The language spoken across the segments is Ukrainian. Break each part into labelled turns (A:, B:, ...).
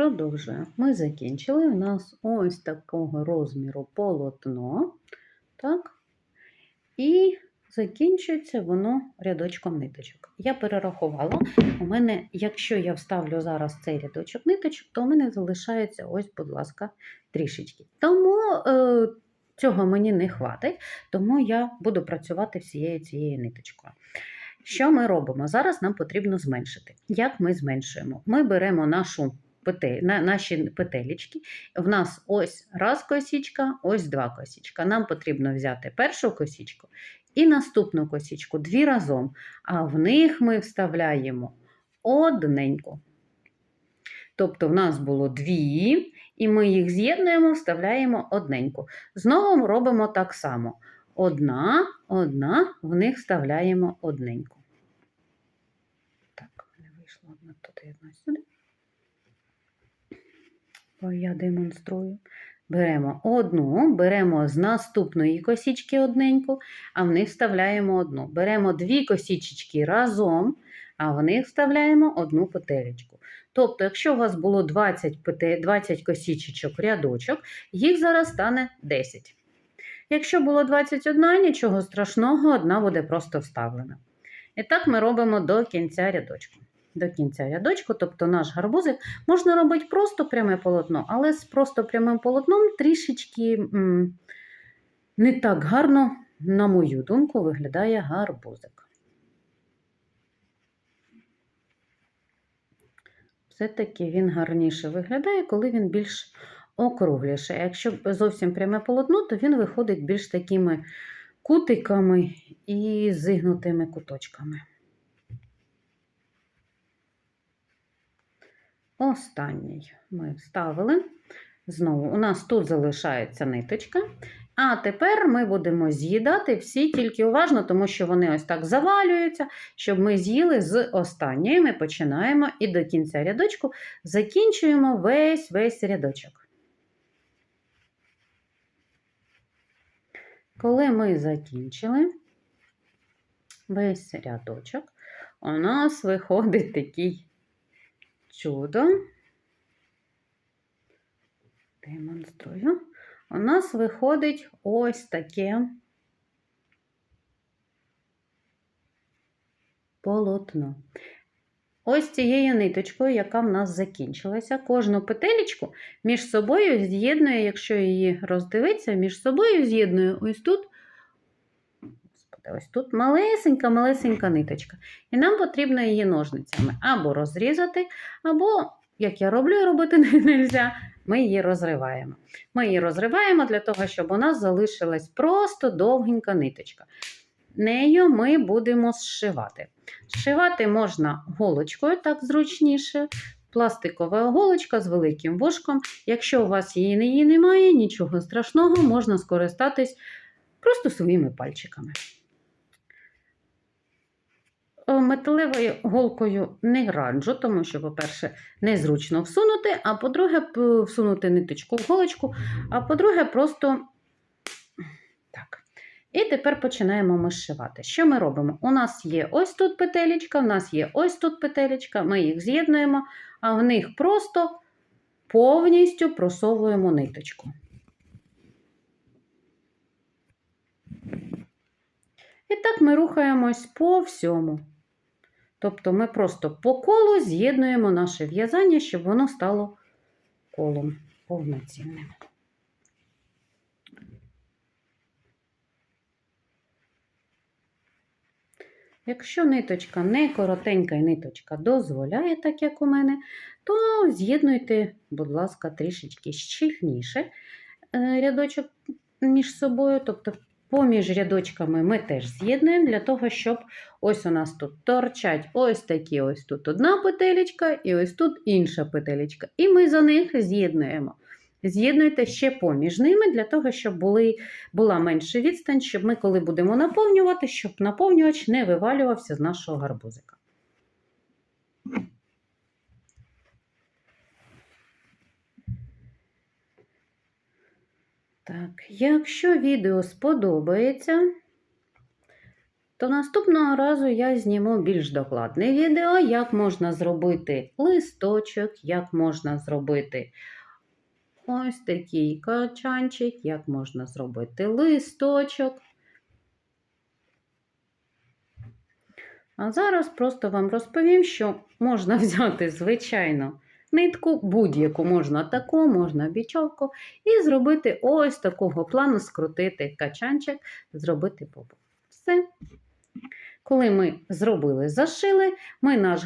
A: Продовжую. Ми закінчили. У нас ось такого розміру полотно. Так? І закінчується воно рядочком ниточок. Я перерахувала. У мене, якщо я вставлю зараз цей рядочок ниточок, то у мене залишається ось, будь ласка, трішечки. Тому е, цього мені не хватить, тому я буду працювати всією цією ниточкою. Що ми робимо? Зараз нам потрібно зменшити. Як ми зменшуємо? Ми беремо нашу петель, на, наші петелечки. В нас ось раз косічка, ось два косічка. Нам потрібно взяти першу косічку і наступну косічку дві разом, а в них ми вставляємо одненьку. Тобто в нас було дві, і ми їх з'єднуємо, вставляємо одненьку. Знову робимо так само. Одна, одна, в них вставляємо одненьку. Так, мене вийшло одна туди, одна сюди. Я демонструю. Беремо одну, беремо з наступної косічки одненьку, а в них вставляємо одну. Беремо дві косічечки разом, а в них вставляємо одну петелечку. Тобто, якщо у вас було 20, пете- 20 косічечок рядочок, їх зараз стане 10. Якщо було 21, нічого страшного, одна буде просто вставлена. І так ми робимо до кінця рядочку. До кінця рядочку, тобто наш гарбузик можна робити просто пряме полотно, але з просто прямим полотном трішечки м, не так гарно, на мою думку, виглядає гарбузик. Все-таки він гарніше виглядає, коли він більш округліше. А якщо зовсім пряме полотно, то він виходить більш такими кутиками і зигнутими куточками. Останній ми вставили. Знову у нас тут залишається ниточка. А тепер ми будемо з'їдати всі тільки уважно, тому що вони ось так завалюються, щоб ми з'їли з останньої. Ми починаємо і до кінця рядочку закінчуємо весь весь рядочок. Коли ми закінчили весь рядочок, у нас виходить такий чудо. Демонструю. У нас виходить ось таке полотно. Ось цією ниточкою, яка в нас закінчилася, кожну петелечку між собою з'єднує, якщо її роздивитися, між собою з'єднує ось тут. Господи, ось тут малесенька-малесенька ниточка. І нам потрібно її ножницями або розрізати, або, як я роблю, робити не можна, ми її розриваємо. Ми її розриваємо для того, щоб у нас залишилась просто довгенька ниточка. Нею ми будемо зшивати. Зшивати можна голочкою, так зручніше. Пластикова голочка з великим вушком. Якщо у вас її немає, нічого страшного, можна скористатись просто своїми пальчиками. Е, Металевою голкою не раджу, тому що, по-перше, незручно всунути, а по-друге, всунути ниточку в голочку, а по-друге, просто так. І тепер починаємо ми зшивати. Що ми робимо? У нас є ось тут петелечка, у нас є ось тут петелечка, ми їх з'єднуємо, а в них просто повністю просовуємо ниточку. І так ми рухаємось по всьому. Тобто ми просто по колу з'єднуємо наше в'язання, щоб воно стало колом повноцінним. Якщо ниточка не коротенька і ниточка дозволяє, так як у мене, то з'єднуйте, будь ласка, трішечки щільніше е, рядочок між собою. Тобто поміж рядочками ми теж з'єднуємо для того, щоб ось у нас тут торчать ось такі, ось тут одна петелечка і ось тут інша петелечка. І ми за них з'єднуємо. З'єднуйте ще поміж ними для того, щоб були, була менша відстань, щоб ми, коли будемо наповнювати, щоб наповнювач не вивалювався з нашого гарбузика. Так, якщо відео сподобається, То наступного разу я зніму більш докладне відео, як можна зробити листочок, як можна зробити ось такий качанчик, як можна зробити листочок. А зараз просто вам розповім, що можна взяти, звичайно, нитку, будь-яку можна таку, можна бічовку, і зробити ось такого плану, скрутити качанчик, зробити попу. Все. Коли ми зробили, зашили, ми наш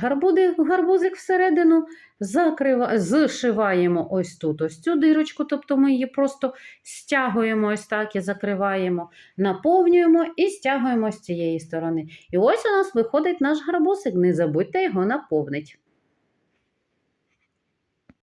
A: гарбузик, всередину закрива, зшиваємо ось тут ось цю дирочку, тобто ми її просто стягуємо ось так і закриваємо, наповнюємо і стягуємо з цієї сторони. І ось у нас виходить наш гарбузик. Не забудьте його наповнити.